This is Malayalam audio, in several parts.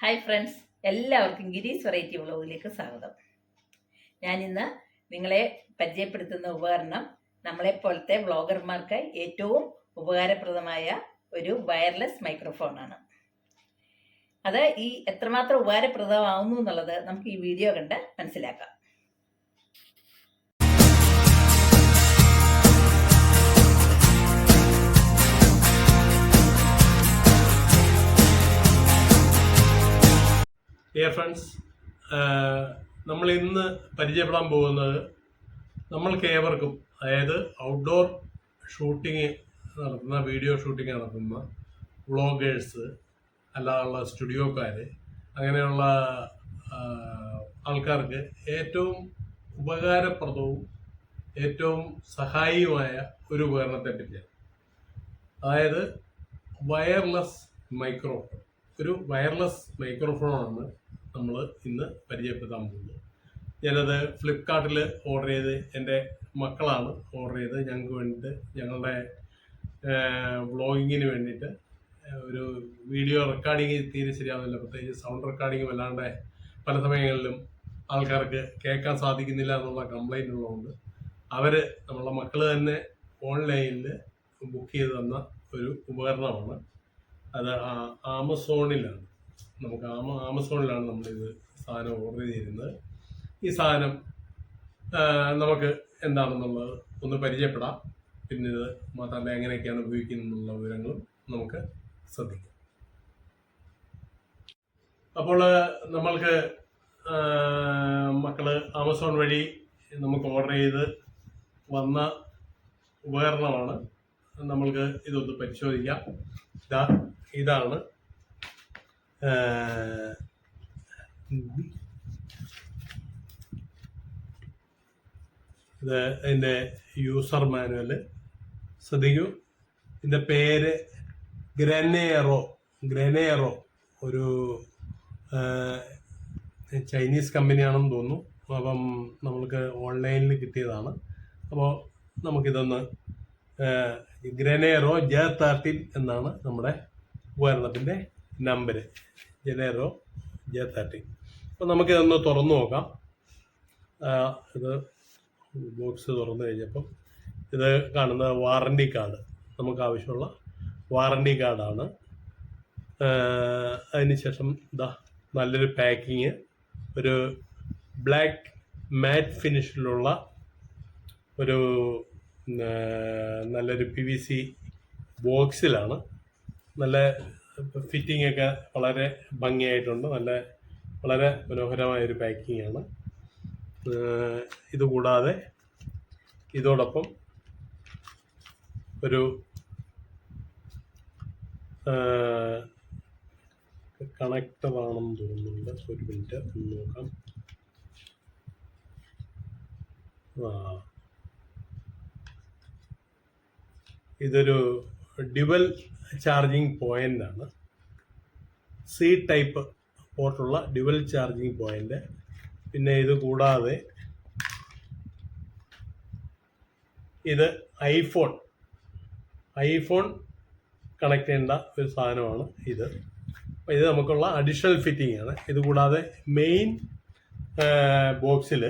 ഹായ് ഫ്രണ്ട്സ് എല്ലാവർക്കും ഗിരീസ് വെറൈറ്റി വ്ളോഗിലേക്ക് സ്വാഗതം. ഞാനിന്ന് നിങ്ങളെ പരിചയപ്പെടുത്തുന്ന ഉപകരണം നമ്മളെ നമ്മളെപ്പോലത്തെ വ്ളോഗർമാർക്ക് ഏറ്റവും ഉപകാരപ്രദമായ ഒരു വയർലെസ് മൈക്രോഫോണാണ് അത് ഈ എത്രമാത്രം ഉപകാരപ്രദമാവുന്നു എന്നുള്ളത് നമുക്ക് ഈ വീഡിയോ കണ്ട് മനസ്സിലാക്കാം. ഡിയർ ഫ്രണ്ട്സ് നമ്മൾ ഇന്ന് പരിചയപ്പെടാൻ പോകുന്നത് നമ്മൾക്ക് ഏവർക്കും അതായത് ഔട്ട്ഡോർ ഷൂട്ടിങ് നടത്തുന്ന വീഡിയോ ഷൂട്ടിങ് നടത്തുന്ന വ്ളോഗേഴ്സ് അല്ലാതുള്ള സ്റ്റുഡിയോക്കാർ അങ്ങനെയുള്ള ആൾക്കാർക്ക് ഏറ്റവും ഉപകാരപ്രദവും ഏറ്റവും സഹായിയുമായ ഒരു ഉപകരണത്തെ പറ്റിയാണ്. അതായത് വയർലെസ് മൈക്രോഫോൺ ഒരു വയർലെസ് മൈക്രോഫോണാണ് നമ്മൾ ഇന്ന് പരിചയപ്പെടുത്താൻ പോകുന്നത് ഞാനത് ഫ്ലിപ്കാർട്ടിൽ ഓർഡർ ചെയ്ത് എന്റെ മക്കളാണ് ഓർഡർ ചെയ്ത്. ഞങ്ങൾക്ക് വേണ്ടിയിട്ട് ഞങ്ങളുടെ വ്ളോഗിങ്ങിന് വേണ്ടിയിട്ട് ഒരു വീഡിയോ റെക്കോർഡിങ് തീരെ ശരിയാവുന്നില്ല. പ്രത്യേകിച്ച് സൗണ്ട് റെക്കോർഡിങ് വല്ലാണ്ട് പല സമയങ്ങളിലും ആൾക്കാർക്ക് കേൾക്കാൻ സാധിക്കുന്നില്ല എന്നുള്ള കംപ്ലൈന്റ് ഉള്ളതുകൊണ്ട് അവർ നമ്മളെ മക്കൾ തന്നെ ഓൺലൈനിൽ ബുക്ക് ചെയ്ത് തന്ന ഒരു ഉപകരണമാണ്. അത് ആമസോണിലാണ് നമുക്ക് ആമ ആമസോണിലാണ് നമ്മളിത് സാധനം ഓർഡർ ചെയ്തിരുന്നത്. ഈ സാധനം നമുക്ക് എന്താണെന്നുള്ളത് ഒന്ന് പരിചയപ്പെടാം. പിന്നെ ഇത് മാത്രമല്ല എങ്ങനെയൊക്കെയാണ് ഉപയോഗിക്കുന്നത് എന്നുള്ള വിവരങ്ങളും നമുക്ക് ശ്രദ്ധിക്കാം. അപ്പോൾ നമ്മൾക്ക് മക്കൾ ആമസോൺ വഴി നമുക്ക് ഓർഡർ ചെയ്ത് വന്ന ഉപകരണമാണ്. നമ്മൾക്ക് ഇതൊന്ന് പരിശോധിക്കാം. ഇതാ ഇതാണ് ഇത് അതിന്റെ യൂസർ മാനുവൽ ശ്രദ്ധിക്കൂ. ഇതിന്റെ പേര് ഗ്രനേറോ ഗ്രനേറോ ഒരു ചൈനീസ് കമ്പനിയാണെന്ന് തോന്നുന്നു. അപ്പം നമ്മൾക്ക് ഓൺലൈനിൽ കിട്ടിയതാണ്. അപ്പോൾ നമുക്കിതൊന്ന് ഗ്രനേറോ ജെ തേർട്ടീൻ എന്നാണ് നമ്മുടെ ഉപകരണത്തിന്റെ നമ്പർ. ജനേറോ ജെ തേർട്ടി. അപ്പോൾ നമുക്കിതൊന്ന് തുറന്നു നോക്കാം. ഇത് ബോക്സ് തുറന്നു കഴിഞ്ഞപ്പം ഇത് കാണുന്ന വാറണ്ടി കാർഡ് നമുക്ക് ആവശ്യമുള്ള വാറണ്ടി കാർഡാണ്. അതിനുശേഷം ഇതാ നല്ലൊരു പാക്കിങ് ഒരു ബ്ലാക്ക് മാറ്റ് ഫിനിഷിലുള്ള ഒരു നല്ലൊരു പി വി സി ബോക്സിലാണ്. നല്ല ഫിറ്റിംഗ് ഒക്കെ വളരെ ഭംഗിയായിട്ടുണ്ട്. നല്ല വളരെ മനോഹരമായ ഒരു പാക്കിംഗ് ആണ് ഇതുകൂടാതെ കൂടാതെ ഇതോടൊപ്പം ഒരു കണക്ടർ ആണെന്ന് തോന്നുന്നുണ്ട്. ഒരു മിനിറ്റ് ഒന്ന് നോക്കാം. ഇതൊരു ഡ്യുവൽ ചാർജിങ് പോയിന്റ് ആണ് സി ടൈപ്പ് പോർട്ടുള്ള ഡ്യുവൽ ചാർജിങ് പോയിന്റ്. പിന്നെ ഇത് കൂടാതെ ഇത് ഐഫോൺ ഐഫോൺ കണക്ട് ചെയ്യേണ്ട ഒരു സാധനമാണ് ഇത്. ഇത് നമുക്കുള്ള അഡീഷണൽ ഫിറ്റിംഗ് ആണ്. ഇത് കൂടാതെ മെയിൻ ബോക്സിൽ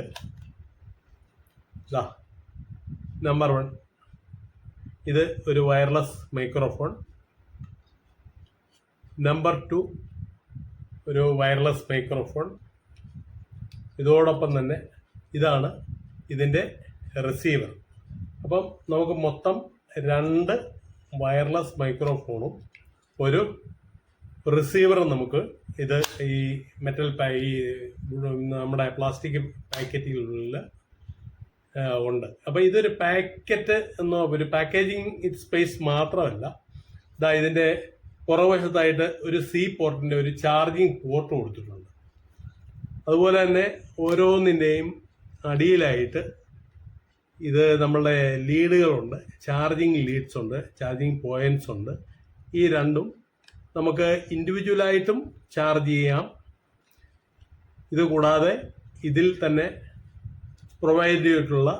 നമ്പർ വൺ ഇത് ഒരു വയർലെസ് മൈക്രോഫോൺ നമ്പർ ടു ഒരു വയർലെസ് മൈക്രോഫോൺ ഇതോടൊപ്പം തന്നെ ഇതാണ് ഇതിന്റെ റിസീവർ അപ്പം നമുക്ക് മൊത്തം രണ്ട് വയർലെസ് മൈക്രോഫോണും ഒരു റിസീവറും നമുക്ക് ഇത് ഈ മെറ്റൽ പാ ഈ നമ്മുടെ പ്ലാസ്റ്റിക് പാക്കറ്റുകളിൽ ഉണ്ട്. അപ്പോൾ ഇതൊരു പാക്കറ്റ് എന്നോ ഒരു പാക്കേജിങ് സ്പേസ് മാത്രമല്ല. ഇതാ ഇതിന്റെ പുറവശത്തായിട്ട് ഒരു സി പോർട്ടിന്റെ ഒരു ചാർജിങ് പോർട്ട് കൊടുത്തിട്ടുണ്ട്. അതുപോലെ തന്നെ ഓരോന്നിന്റെയും അടിയിലായിട്ട് ഇത് നമ്മളുടെ ലീഡുകളുണ്ട്. ചാർജിങ് ലീഡ്സ് ഉണ്ട് ചാർജിങ് പോയിന്റ്സ് ഉണ്ട്. ഈ രണ്ടും നമുക്ക് ഇൻഡിവിജ്വലായിട്ടും ചാർജ് ചെയ്യാം. ഇത് കൂടാതെ ഇതിൽ തന്നെ പ്രൊവൈഡ് ചെയ്തിട്ടുള്ള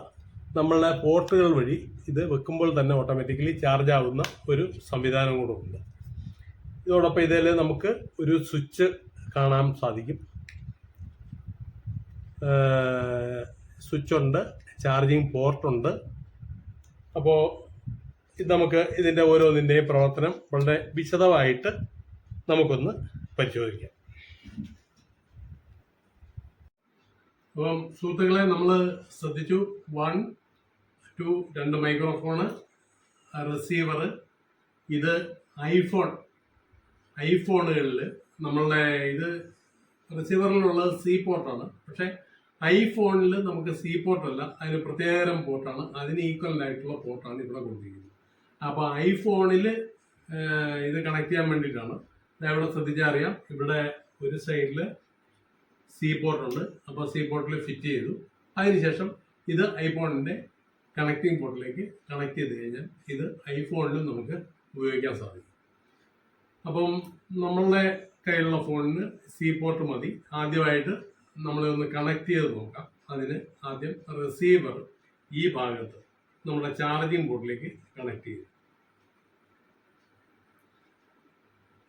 നമ്മളുടെ പോർട്ടുകൾ വഴി ഇത് വെക്കുമ്പോൾ തന്നെ ഓട്ടോമാറ്റിക്കലി ചാർജ് ആവുന്ന ഒരു സംവിധാനം കൂടെ ഉണ്ട്. ഇതോടൊപ്പം ഇതിൽ നമുക്ക് ഒരു സ്വിച്ച് കാണാൻ സാധിക്കും. സ്വിച്ച് ഉണ്ട് ചാർജിങ് പോർട്ടുണ്ട് അപ്പോൾ ഇത് നമുക്ക് ഇതിന്റെ ഓരോന്നിന്റെയും പ്രവർത്തനം വളരെ വിശദമായിട്ട് നമുക്കൊന്ന് പരിശോധിക്കാം. അപ്പം സുഹൃത്തുക്കളെ നമ്മൾ ശ്രദ്ധിച്ചു. വൺ ടു രണ്ട് മൈക്രോഫോണ് റിസീവർ ഇത് ഐഫോൺ ഐഫോണുകളിൽ നമ്മളുടെ ഇത് റിസീവറിലുള്ളത് സി പോർട്ടാണ് പക്ഷേ ഐഫോണിൽ നമുക്ക് സി പോർട്ടല്ല അതിന് പ്രത്യേകതരം പോർട്ടാണ് അതിന് ഈക്വൽ ആയിട്ടുള്ള പോർട്ടാണ് ഇവിടെ കൊടുത്തിരിക്കുന്നത്. അപ്പോൾ ഐഫോണിൽ ഇത് കണക്ട് ചെയ്യാൻ വേണ്ടിയിട്ടാണ്. ഇവിടെ ശ്രദ്ധിച്ചാൽ അറിയാം. ഇവിടെ ഒരു സൈഡിൽ സി പോർട്ടുണ്ട് അപ്പോൾ സി പോർട്ടിൽ ഫിറ്റ് ചെയ്തു. അതിനുശേഷം ഇത് ഐഫോണിന്റെ കണക്റ്റിംഗ് പോർട്ടിലേക്ക് കണക്ട് ചെയ്ത് കഴിഞ്ഞാൽ ഇത് ഐഫോണിലും നമുക്ക് ഉപയോഗിക്കാൻ സാധിക്കും. അപ്പം നമ്മളുടെ കയ്യിലുള്ള ഫോണിന് സി പോർട്ട് മതി. ആദ്യമായിട്ട് നമ്മളൊന്ന് കണക്ട് ചെയ്ത് നോക്കാം. അതിന് ആദ്യം റിസീവർ ഈ ഭാഗത്ത് നമ്മുടെ ചാർജിങ് ബോർഡിലേക്ക് കണക്ട് ചെയ്യും.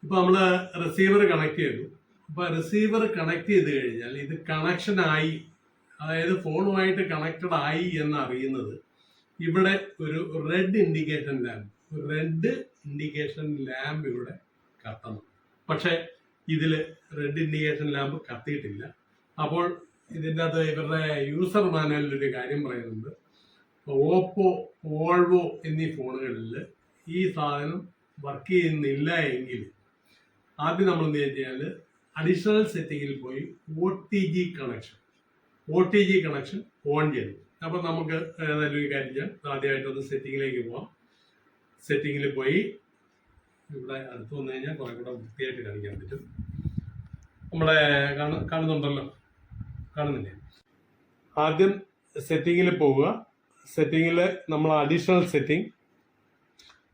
ഇപ്പൊ നമ്മൾ റിസീവർ കണക്ട് ചെയ്തു. അപ്പൊ റിസീവർ കണക്ട് ചെയ്ത് കഴിഞ്ഞാൽ ഇത് കണക്ഷൻ ആയി അതായത് ഫോണുമായിട്ട് കണക്റ്റഡ് ആയി എന്ന് അറിയുന്നത് ഇവിടെ ഒരു red indication lamp red indication lamp ഇവിടെ കത്തണം. പക്ഷെ ഇതിൽ റെഡ് ഇൻഡിക്കേഷൻ ലാമ്പ് കത്തിയിട്ടില്ല. അപ്പോൾ ഇതിന്റെ അകത്ത് ഇവരുടെ യൂസർ മാനുവലിൽ ഒരു കാര്യം പറയുന്നുണ്ട്. ഓപ്പോ വോൾവോ എന്നീ ഫോണുകളിൽ ഈ സാധനം വർക്ക് ചെയ്യുന്നില്ല എങ്കിൽ ആദ്യം നമ്മൾ എന്ത് കഴിഞ്ഞാൽ അഡീഷണൽ സെറ്റിങ്ങിൽ പോയി O T G connection O T G connection on ചെയ്തു. അപ്പോൾ നമുക്ക് ഒരു കാര്യം ചെയ്യാം. ആദ്യമായിട്ടൊന്ന് സെറ്റിങ്ങിലേക്ക് പോവാം. സെറ്റിങ്ങിൽ പോയി ഇവിടെ അടുത്ത് വന്നു കഴിഞ്ഞാൽ കുറെ കൂടെ വൃത്തിയായിട്ട് കാണിക്കാൻ പറ്റും. നമ്മളെ കാണു- കാണുന്നുണ്ടല്ലോ? കാണുന്നില്ലേ? ആദ്യം സെറ്റിങ്ങിൽ പോവുക. സെറ്റിങ്ങിൽ നമ്മൾ അഡീഷണൽ സെറ്റിംഗ്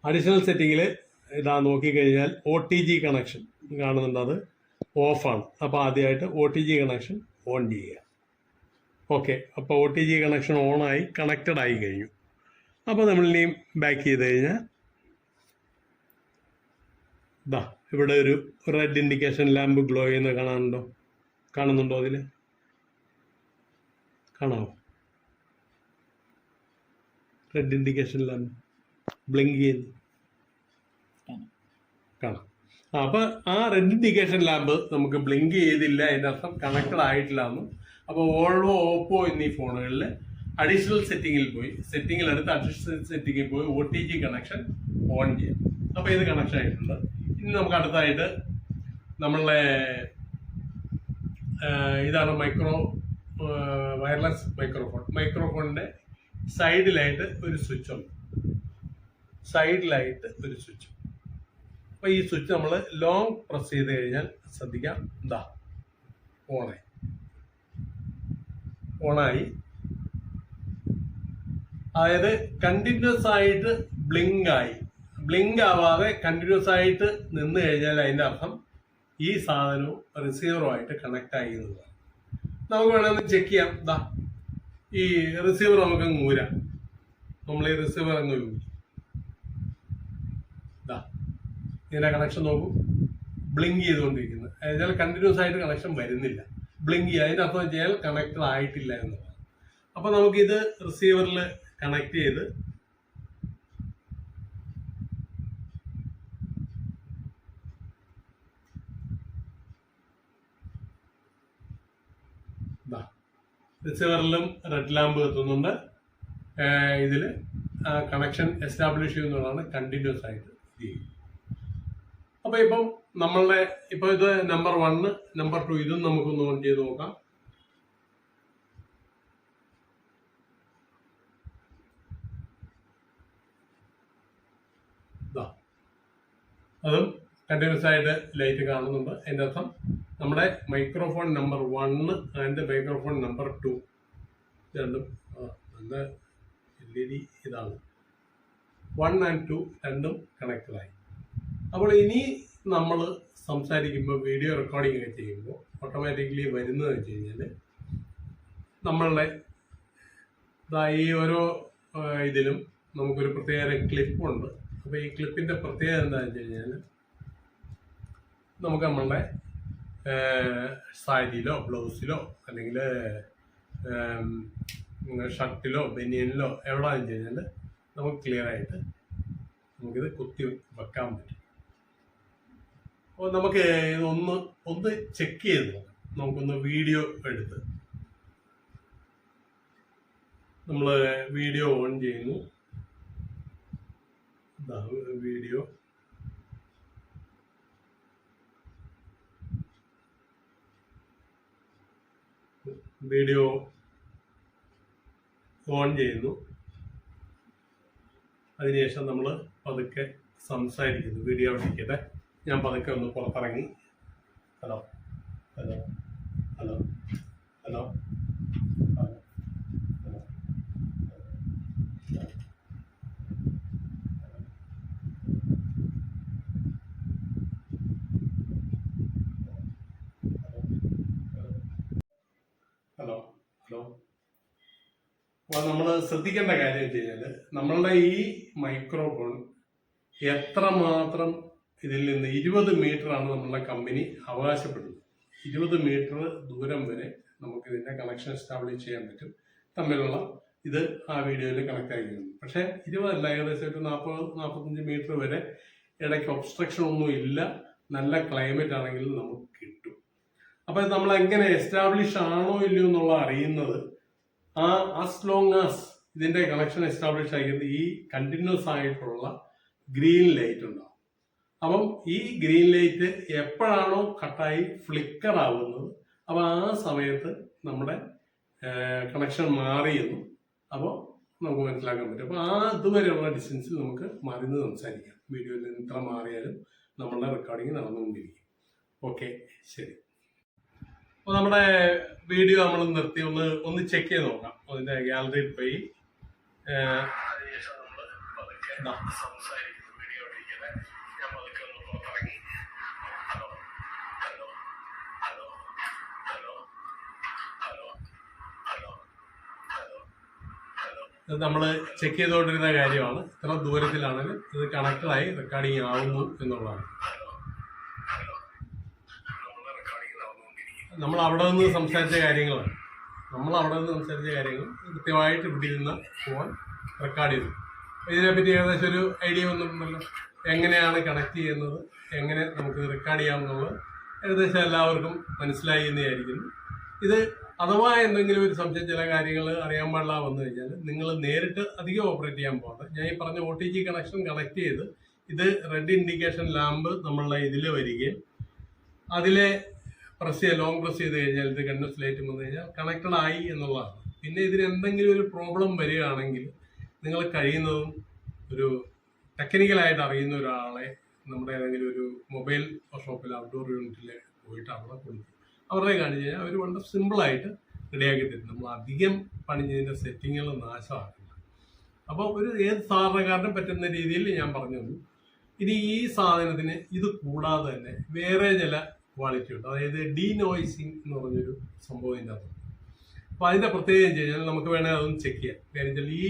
അഡീഷണൽ സെറ്റിങ്ങിൽ ഇതാ നോക്കിക്കഴിഞ്ഞാൽ ഒ ടി ജി കണക്ഷൻ കാണുന്നുണ്ട് അത്. ഓഫാണ്. അപ്പോൾ ആദ്യമായിട്ട് O T G connection on ചെയ്യുക. ഓക്കെ അപ്പോൾ ഒ ടി ജി കണക്ഷൻ ഓണായി കണക്റ്റഡ് ആയി കഴിഞ്ഞു. അപ്പോൾ നമ്മൾ ഇനിയും ബാക്ക് ചെയ്ത് കഴിഞ്ഞാൽ ദാ ഇവിടെ ഒരു റെഡ് ഇൻഡിക്കേഷൻ ലാമ്പ് ഗ്ലോ ചെയ്യുന്നത് കാണാനുണ്ടോ? കാണുന്നുണ്ടോ അതിൽ കാണാമോ റെഡ് ഇൻഡിക്കേഷൻ ലാമ്പ് ബ്ലിങ്ക് ചെയ്യുന്നു. കാണാം. ആ, അപ്പൊ ആ റെഡ് ഇൻഡിക്കേഷൻ ലാമ്പ് നമുക്ക് ബ്ലിങ്ക് ചെയ്തില്ല അതിന്റെ അർത്ഥം കണക്റ്റഡ് ആയിട്ടില്ല എന്നും. അപ്പോൾ ഓൾവോ ഓപ്പോ എന്നീ ഫോണുകളിൽ അഡീഷണൽ സെറ്റിങ്ങിൽ പോയി. സെറ്റിങ്ങിൽ എടുത്ത് അഡീഷണൽ സെറ്റിങ്ങിൽ പോയി O T G connection on ചെയ്യാം. അപ്പോൾ ഇത് കണക്ഷൻ ആയിട്ടുണ്ട്. ഇനി നമുക്ക് അടുത്തായിട്ട് നമ്മളെ ഇതാണ് മൈക്രോ വയർലെസ് മൈക്രോഫോൺ മൈക്രോഫോണിന്റെ സൈഡിലായിട്ട് ഒരു സ്വിച്ച് ഉണ്ട്. സൈഡിലായിട്ട് ഒരു സ്വിച്ച് അപ്പോൾ ഈ സ്വിച്ച് നമ്മൾ ലോങ് പ്രസ് ചെയ്ത് കഴിഞ്ഞാൽ ശ്രദ്ധിക്കാം. എന്താ ഓണായി ഓണായി അതായത് കണ്ടിന്യൂസ് ആയിട്ട് ബ്ലിങ്ക് ആയി. ബ്ലിങ്ക് ആവാതെ കണ്ടിന്യൂസ് ആയിട്ട് നിന്ന് കഴിഞ്ഞാൽ അതിന്റെ അർത്ഥം ഈ സാധനവും റിസീവറുമായിട്ട് കണക്ട് ആയി എന്നുള്ളതാണ് നമുക്ക് വേണമെങ്കിൽ ചെക്ക് ചെയ്യാം. ദാ ഈ റിസീവർ നമുക്ക് ഊരാം. നമ്മൾ ഈ റിസീവർ അങ്ങ് ഊരി ദാ ഇതിന്റെ കണക്ഷൻ നോക്കും. ബ്ലിങ്ക് ചെയ്തുകൊണ്ടിരിക്കുന്നത് അതായത് കണ്ടിന്യൂസ് ആയിട്ട് കണക്ഷൻ വരുന്നില്ല. ബ്ലിങ്ക് ചെയ്യുക അതിന്റെ അർത്ഥം വെച്ചാൽ കണക്റ്റഡ് ആയിട്ടില്ല എന്നുള്ളതാണ് അപ്പോൾ നമുക്കിത് റിസീവറിൽ കണക്ട് ചെയ്ത് റിസീവറിലും റെഡ് ലാമ്പ് എത്തുന്നുണ്ട്. ഇതിൽ കണക്ഷൻ എസ്റ്റാബ്ലിഷ് ചെയ്യുന്നതാണ് കണ്ടിന്യൂസ് ആയിട്ട് ചെയ്യും അപ്പോൾ ഇപ്പം നമ്മളുടെ ഇപ്പോൾ ഇത് നമ്പർ വണ്ണ് നമ്പർ ടു ഇതും നമുക്കൊന്ന് ഓൺ ചെയ്ത് നോക്കാം. അതും കണ്ടിന്യൂസ് ആയിട്ട് ലൈറ്റ് കാണുന്നുണ്ട്. അതിന്റെ അർത്ഥം നമ്മുടെ microphone number one and microphone number two രണ്ടും നല്ല എൽ ഇ ഡി ഇതാണ്. വൺ ആൻഡ് ടു രണ്ടും കണക്റ്റഡ് ആയി. അപ്പോൾ ഇനി നമ്മൾ സംസാരിക്കുമ്പോൾ വീഡിയോ റെക്കോർഡിംഗ് ഒക്കെ ചെയ്യുമ്പോൾ ഓട്ടോമാറ്റിക്കലി വരുന്നത് വെച്ച് കഴിഞ്ഞാൽ നമ്മളുടെ ഈ ഓരോ ഇതിലും നമുക്കൊരു പ്രത്യേക ക്ലിപ്പുണ്ട് അപ്പോൾ ഈ ക്ലിപ്പിന്റെ പ്രത്യേകത എന്താണെന്ന് വെച്ച് കഴിഞ്ഞാൽ നമുക്ക് നമ്മളുടെ സാരിയിലോ ബ്ലൗസിലോ അല്ലെങ്കിൽ ഷർട്ടിലോ ബനിയനിലോ എവിടെയാണെന്ന് വെച്ച് കഴിഞ്ഞാൽ നമുക്ക് ക്ലിയർ ആയിട്ട് നമുക്കിത് കുത്തി വെക്കാൻ പറ്റും. അപ്പോൾ നമുക്ക് ഒന്ന് ഒന്ന് ചെക്ക് ചെയ്ത് നമുക്കൊന്ന് വീഡിയോ എടുത്ത്. നമ്മൾ വീഡിയോ ഓൺ ചെയ്യുന്നു. വീഡിയോ വീഡിയോ ഓൺ ചെയ്യുന്നു. അതിനുശേഷം നമ്മൾ പതുക്കെ സംസാരിക്കുന്നു. വീഡിയോ അവിടെ ഞാൻ പതുക്കെ ഒന്ന് പുറത്തിറങ്ങി hello hello hello hello hello hello അപ്പോൾ നമ്മൾ ശ്രദ്ധിക്കേണ്ട കാര്യം വെച്ച് കഴിഞ്ഞാൽ നമ്മളുടെ ഈ മൈക്രോഫോൺ എത്രമാത്രം ഇതിൽ നിന്ന് ഇരുപത് ആണ് നമ്മളുടെ കമ്പനി അവകാശപ്പെടുന്നത്. ഇരുപത് മീറ്റർ ദൂരം വരെ നമുക്ക് ഇതിന്റെ കണക്ഷൻ എസ്റ്റാബ്ലിഷ് ചെയ്യാൻ പറ്റും. തമ്മിലുള്ള ഇത് ആ വീഡിയോയിൽ കണക്ട് ആയിരിക്കുന്നു. പക്ഷേ ഇരുപതല്ല ഏകദേശം ഒരു നാൽപ്പത് നാൽപ്പത്തഞ്ച് മീറ്റർ വരെ ഇടയ്ക്ക് ഒബ്സ്ട്രക്ഷൻ ഒന്നും ഇല്ല. നല്ല ക്ലൈമറ്റ് ആണെങ്കിൽ നമുക്ക് കിട്ടും. അപ്പോൾ നമ്മൾ എങ്ങനെ എസ്റ്റാബ്ലിഷ് ആണോ ഇല്ലയോ എന്നുള്ള അറിയുന്നത് ആ ആസ് ലോങ് ആസ് ഇതിന്റെ കണക്ഷൻ എസ്റ്റാബ്ലിഷ് ആയിരിക്കുന്നത് ഈ കണ്ടിന്യൂസ് ആയിട്ടുള്ള ഗ്രീൻ ലൈറ്റ് ഉണ്ടാവും. അപ്പം ഈ ഗ്രീൻ ലൈറ്റ് എപ്പോഴാണോ കട്ടായി ഫ്ലിക്കർ ആവുന്നത് അപ്പോൾ ആ സമയത്ത് നമ്മുടെ കണക്ഷൻ മാറിയെന്നും അപ്പോൾ നമുക്ക് മനസ്സിലാക്കാൻ പറ്റും. അപ്പോൾ ആ അതുവരെയുള്ള ഡിസ്റ്റൻസിൽ നമുക്ക് മാറി നിന്ന് സംസാരിക്കാം. വീഡിയോയിൽ നിന്ന് ഇത്ര മാറിയാലും നമ്മളുടെ റെക്കോർഡിങ് നടന്നുകൊണ്ടിരിക്കും. ഓക്കെ ശരി. അപ്പോൾ നമ്മുടെ വീഡിയോ നമ്മൾ നിർത്തി. ഒന്ന് ഒന്ന് ചെക്ക് ചെയ്ത് നോക്കാം. അതിന്റെ ഗാലറിയിൽ പോയി ഏഹ്, നമ്മൾ ചെക്ക് ചെയ്തുകൊണ്ടിരുന്ന കാര്യമാണ്. ഇത്ര ദൂരത്തിലാണെങ്കിലും ഇത് കണക്റ്റഡായി റെക്കോർഡിങ് ആവുന്നു എന്നുള്ളതാണ്. നമ്മൾ അവിടെ നിന്ന് സംസാരിച്ച കാര്യങ്ങളാണ്. നമ്മൾ അവിടെ നിന്ന് സംസാരിച്ച കാര്യങ്ങൾ കൃത്യമായിട്ട് ഇവിടെ ഇരുന്ന ഫോൺ റെക്കോർഡ് ചെയ്തു. ഇതിനെപ്പറ്റി ഏകദേശം ഒരു ഐഡിയ വന്നിട്ടുണ്ടല്ലോ. എങ്ങനെയാണ് കണക്ട് ചെയ്യുന്നത്? എങ്ങനെ നമുക്ക് റെക്കോർഡ് ചെയ്യാമെന്നുള്ളത് ഏകദേശം എല്ലാവർക്കും മനസ്സിലായി എന്നായിരിക്കുന്നു ഇത് അഥവാ എന്തെങ്കിലും ഒരു സംശയം ചില കാര്യങ്ങൾ അറിയാൻ പാടില്ല വന്നു കഴിഞ്ഞാൽ നിങ്ങൾ നേരിട്ട് അധികം ഓപ്പറേറ്റ് ചെയ്യാൻ പോകാതെ ഞാൻ ഈ പറഞ്ഞ O T G connection connect ചെയ്ത് ഇത് റെഡ് ഇൻഡിക്കേഷൻ ലാമ്പ് നമ്മളുടെ ഇതിൽ വരികയും അതിലെ പ്രസ് ചെയ്യുക ലോങ് പ്രസ് ചെയ്ത് കഴിഞ്ഞാൽ ഇത് കണ്ടസ് ലൈറ്റ് വന്നു കഴിഞ്ഞാൽ കണക്റ്റഡ് ആയി എന്നുള്ളതാണ്. പിന്നെ ഇതിന് എന്തെങ്കിലും ഒരു പ്രോബ്ലം വരികയാണെങ്കിൽ നിങ്ങൾ കഴിയുന്നതും ഒരു ടെക്നിക്കലായിട്ട് അറിയുന്ന ഒരാളെ നമ്മുടെ ഏതെങ്കിലും ഒരു മൊബൈൽ ഷോപ്പിൽ ഔട്ട്ഡോർ യൂണിറ്റിൽ പോയിട്ട് അവിടെ കൊടുക്കും അവരുടെ കാണിച്ചു കഴിഞ്ഞാൽ അവർ വളരെ സിമ്പിളായിട്ട് റെഡിയാക്കി തരും നമ്മൾ അധികം പണിഞ്ഞതിന്റെ സെറ്റിങ്ങുകൾ നാശമാക്കില്ല അപ്പോൾ ഒരു ഏത് സാധാരണക്കാരനും പറ്റുന്ന രീതിയിൽ ഞാൻ പറഞ്ഞു തന്നു. ഇനി ഈ സാധനത്തിന് ഇത് കൂടാതെ തന്നെ വേറെ ചില ക്വാളിറ്റി ഉണ്ട്. അതായത് ഡീ നോയിസിങ് എന്ന് പറഞ്ഞൊരു സംഭവം ഇതിന്റെ അകത്തുണ്ട് അപ്പോൾ അതിന്റെ പ്രത്യേകം വെച്ച് കഴിഞ്ഞാൽ നമുക്ക് വേണമെങ്കിൽ അതൊന്ന് ചെക്ക് ചെയ്യാം. കാര്യം വെച്ചാൽ ഈ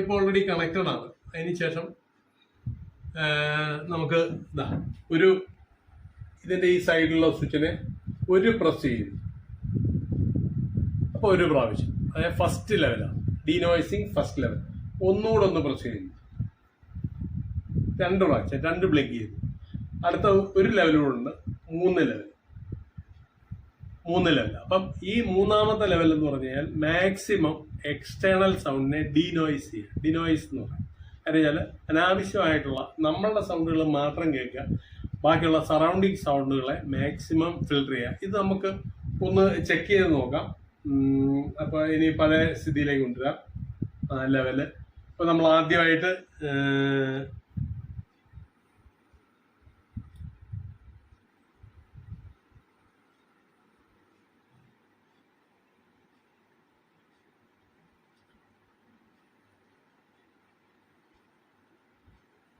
ഇപ്പോൾ ഓൾറെഡി കണക്റ്റഡ് ആണ്. അതിന് ശേഷം നമുക്ക് ഇതാ ഒരു ഇതിന്റെ ഈ സൈഡിലുള്ള സ്വിച്ചിനെ ഒരു പ്രസ് ചെയ്യും. അപ്പോൾ ഒരു പ്രാവശ്യം. അതായത് ഫസ്റ്റ് ലെവലാണ് ഡീനോയ്സിങ് ഫസ്റ്റ് ലെവൽ ഒന്നുകൂടെ ഒന്ന് പ്രസ് ചെയ്യുന്നു രണ്ട് പ്രാവശ്യം. രണ്ട് ബ്ലിങ്ക് ചെയ്തു അടുത്ത ഒരു ലെവലുണ്ട് മൂന്ന് ലെവൽ മൂന്ന് ലെവൽ അപ്പം ഈ മൂന്നാമത്തെ ലെവൽ എന്ന് പറഞ്ഞു കഴിഞ്ഞാൽ മാക്സിമം എക്സ്റ്റേണൽ സൗണ്ടിനെ ഡീനോയ്സ് ചെയ്യുക. ഡീനോയ്സ് എന്ന് പറയും. അറിയാൽ അനാവശ്യമായിട്ടുള്ള നമ്മളുടെ സൗണ്ടുകൾ മാത്രം കേൾക്കുക. ബാക്കിയുള്ള സറൗണ്ടിങ് സൗണ്ടുകളെ മാക്സിമം ഫിൽട്ടർ ചെയ്യുക ഇത് നമുക്ക് ഒന്ന് ചെക്ക് ചെയ്ത് നോക്കാം. അപ്പോൾ ഇനി പല സ്ഥിതിയിലേക്ക് കൊണ്ടുവരാം. ലെവൽ ഇപ്പോൾ നമ്മൾ ആദ്യമായിട്ട്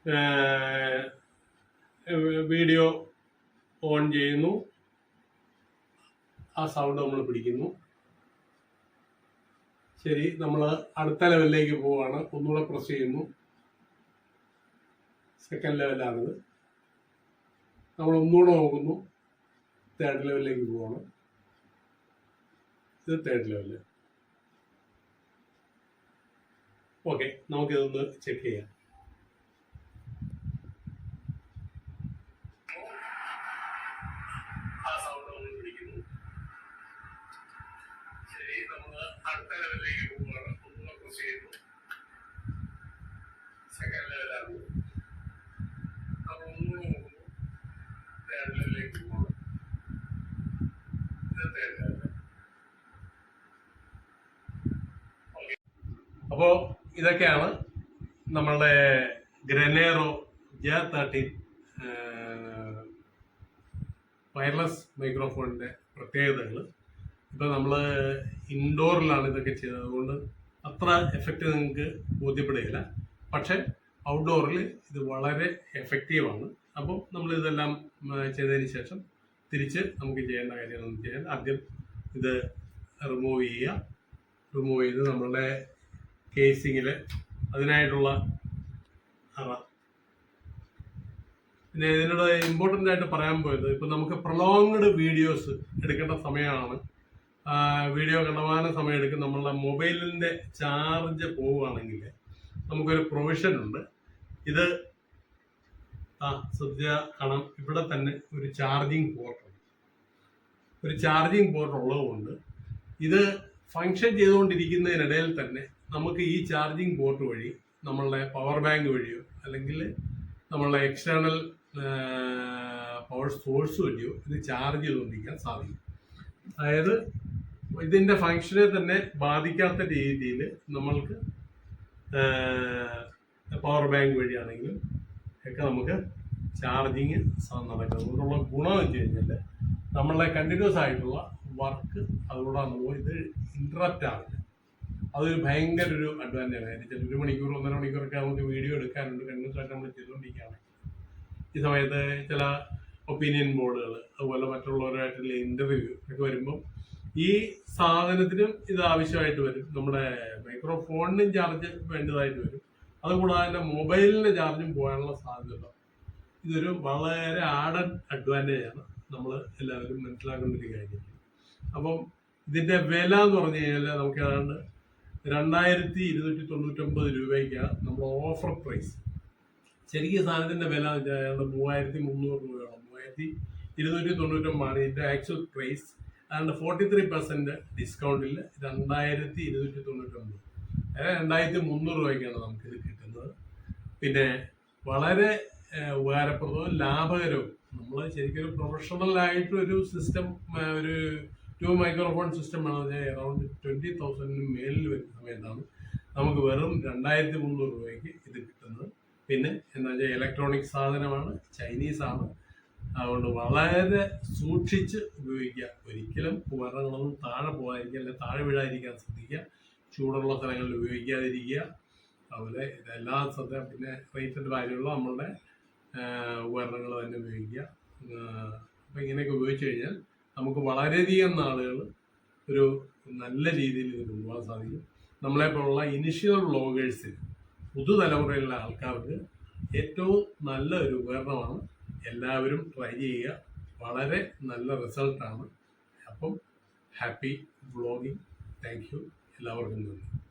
ഏഹ് വീഡിയോ ഓൺ ചെയ്യുന്നു. ആ സൗണ്ട് നമ്മൾ പിടിക്കുന്നു. ശരി നമ്മൾ അടുത്ത ലെവലിലേക്ക് പോവാണ്. ഒന്നുകൂടെ പ്രസ് ചെയ്യുന്നു. സെക്കൻഡ് ലെവലാണിത് നമ്മൾ ഒന്നുകൂടെ നോക്കുന്നു. തേർഡ് ലെവലിലേക്ക് പോവാണ്. ഇത് തേർഡ് ലെവൽ ഓക്കെ നമുക്കിതൊന്ന് ചെക്ക് ചെയ്യാം ആ സൗണ്ട് നമ്മൾ പിടിക്കുന്നു ശരി നമ്മൾ അടുത്ത ലെവലിലേക്ക് പോവുകയാണ് ഒന്നുകൂടെ പ്രസ് ചെയ്യുന്നു സെക്കൻഡ് ലെവലാണ് നമ്മൾ ഒന്നുകൂടെ നോക്കുന്നു തേർഡ് ലെവലിലേക്ക് പോവാണ് ഇത് തേർഡ് ലെവൽ അപ്പോ ഇതൊക്കെയാണ് നമ്മളുടെ ഗ്രനേറോ ജെ തേർട്ടീൻ വയർലെസ് മൈക്രോഫോണിന്റെ പ്രത്യേകതകൾ ഇപ്പൊ നമ്മൾ ഇൻഡോറിലാണ് ഇതൊക്കെ ചെയ്തത്. അതുകൊണ്ട് അത്ര എഫക്റ്റ് നിങ്ങൾക്ക് ബോധ്യപ്പെടുകയില്ല. പക്ഷെ ഔട്ട്ഡോറിൽ ഇത് വളരെ എഫക്റ്റീവാണ് അപ്പം നമ്മൾ ഇതെല്ലാം ചെയ്തതിന് ശേഷം തിരിച്ച് നമുക്ക് ചെയ്യേണ്ട കാര്യങ്ങളെന്ന് ചെയ്യാൻ ആദ്യം ഇത് റിമൂവ് ചെയ്യുക. റിമൂവ് ചെയ്ത് നമ്മളുടെ കേസിങ്ങിൽ അതിനായിട്ടുള്ള പിന്നെ ഇതിനോട് ഇമ്പോർട്ടന്റ് ആയിട്ട് പറയാൻ പോയത് ഇപ്പം നമുക്ക് പ്രൊലോങ്ഡ് വീഡിയോസ് എടുക്കേണ്ട സമയമാണ്. വീഡിയോ കണ്ടമാനം സമയം എടുക്കും. നമ്മളുടെ മൊബൈലിന്റെ ചാർജ് പോവുകയാണെങ്കിൽ നമുക്കൊരു പ്രൊവിഷൻ ഉണ്ട്. ഇത് ആ ശ്രദ്ധിച്ച കാണാം ഇവിടെ തന്നെ ഒരു ചാർജിങ് പോർട്ട് ഒരു ചാർജിങ് പോർട്ട് ഉള്ളതുകൊണ്ട് ഇത് ഫങ്ഷൻ ചെയ്തുകൊണ്ടിരിക്കുന്നതിനിടയിൽ തന്നെ നമുക്ക് ഈ ചാർജിങ് പോർട്ട് വഴി നമ്മളുടെ പവർ ബാങ്ക് വഴിയോ അല്ലെങ്കിൽ നമ്മളുടെ എക്സ്റ്റേണൽ പവർ സോഴ്സ് വഴിയോ ഇത് ചാർജ് ചെയ്തുകൊണ്ടിരിക്കാൻ സാധിക്കും. അതായത് ഇതിന്റെ ഫങ്ഷനെ തന്നെ ബാധിക്കാത്ത രീതിയിൽ നമ്മൾക്ക് പവർ ബാങ്ക് വഴിയാണെങ്കിലും ഒക്കെ നമുക്ക് ചാർജിങ് നടക്കുന്നത്. അതുകൊണ്ടുള്ള ഗുണം എന്ന് വെച്ച് കഴിഞ്ഞാൽ നമ്മളെ കണ്ടിന്യൂസ് ആയിട്ടുള്ള വർക്ക് അതുകൂടെ നമുക്ക് ഇത് ഇൻട്രപ്റ്റ് ആവില്ല. അതൊരു ഭയങ്കര ഒരു അഡ്വാന്റേജ് ആണ് വെച്ചാൽ ഒരു മണിക്കൂർ ഒന്നര മണിക്കൂറൊക്കെ നമുക്ക് വീഡിയോ എടുക്കാനുണ്ട്. കണ്ടിന്യൂസ് ആയിട്ട് നമ്മൾ ചെയ്തുകൊണ്ടിരിക്കുകയാണ്. ഈ സമയത്ത് ചില ഒപ്പീനിയൻ ബോർഡുകൾ അതുപോലെ മറ്റുള്ളവരുമായിട്ടുള്ള ഇന്റർവ്യൂ ഒക്കെ വരുമ്പം ഈ സാധനത്തിനും ഇത് ആവശ്യമായിട്ട് വരും. നമ്മുടെ മൈക്രോഫോണിനും ചാർജ് വേണ്ടതായിട്ട് വരും. അതുകൂടാതെ തന്നെ മൊബൈലിന്റെ ചാർജും പോകാനുള്ള സാധ്യത ഇതൊരു വളരെ ആഡൻ അഡ്വാന്റേജ് ആണ്. നമ്മൾ എല്ലാവരും മനസ്സിലാക്കേണ്ട ഒരു കാര്യം. അപ്പം ഇതിന്റെ വില എന്ന് പറഞ്ഞു കഴിഞ്ഞാൽ നമുക്ക് ഏതാണ്ട് രണ്ടായിരത്തി ഇരുന്നൂറ്റി തൊണ്ണൂറ്റൊമ്പത് രൂപയ്ക്കാണ് നമ്മൾ ഓഫർ പ്രൈസ് ശരിക്കും സാധനത്തിന്റെ വില എന്ന് വെച്ചാൽ ഏതാണ്ട് മൂവായിരത്തി മുന്നൂറ് രൂപയോളം. മൂവായിരത്തി ഇരുന്നൂറ്റി തൊണ്ണൂറ്റൊമ്പതാണ് ഇതിന്റെ ആക്ച്വൽ പ്രൈസ് അതുകൊണ്ട് ഫോർട്ടി ത്രീ പെർസെന്റ് ഡിസ്കൗണ്ടിൽ രണ്ടായിരത്തി ഇരുന്നൂറ്റി തൊണ്ണൂറ്റൊമ്പത് രണ്ടായിരത്തി മുന്നൂറ് രൂപയ്ക്കാണ് നമുക്കിത് കിട്ടുന്നത്. പിന്നെ വളരെ ഉപകാരപ്രദവും ലാഭകരവും. നമ്മൾ ശരിക്കും ഒരു പ്രൊഫഷണൽ ആയിട്ട് ഒരു സിസ്റ്റം ഒരു ടു മൈക്രോഫോൺ സിസ്റ്റം ആണെന്ന് വെച്ചാൽ അറൗണ്ട് ട്വന്റി തൗസൻഡിന് മേലിൽ വരുന്ന സമയത്താണ് നമുക്ക് വെറും രണ്ടായിരത്തി മുന്നൂറ് രൂപയ്ക്ക് ഇത് കിട്ടുന്നത്. പിന്നെ എന്താ വെച്ചാൽ ഇലക്ട്രോണിക് സാധനമാണ് ചൈനീസാണ് അതുകൊണ്ട് വളരെ സൂക്ഷിച്ച് ഉപയോഗിക്കുക. ഒരിക്കലും ഉപകരണങ്ങളൊന്നും താഴെ പോകാതിരിക്കുക അല്ലെങ്കിൽ താഴെ വീഴാതിരിക്കാൻ ശ്രദ്ധിക്കുക. ചൂടുള്ള സ്ഥലങ്ങളിൽ ഉപയോഗിക്കാതിരിക്കുക. അതുപോലെ ഇതെല്ലാം ശ്രദ്ധ പിന്നെ റേറ്റഡ് വാല്യുള്ള നമ്മളുടെ ഉപകരണങ്ങൾ തന്നെ ഉപയോഗിക്കുക. അപ്പം ഇങ്ങനെയൊക്കെ ഉപയോഗിച്ച് കഴിഞ്ഞാൽ നമുക്ക് വളരെയധികം നാളുകൾ ഒരു നല്ല രീതിയിൽ ഇത് കൊണ്ടുപോകാൻ സാധിക്കും. നമ്മളെപ്പോലുള്ള ഇനിഷ്യൽ ബ്ലോഗേഴ്സിന് പുതുതലമുറയിലുള്ള ആൾക്കാർക്ക് ഏറ്റവും നല്ല ഒരു ഉപകരണമാണ് എല്ലാവരും ട്രൈ ചെയ്യുക. വളരെ നല്ല റിസൾട്ടാണ് അപ്പം ഹാപ്പി വ്ളോഗിങ് താങ്ക് യു എല്ലാവർക്കും നന്ദി.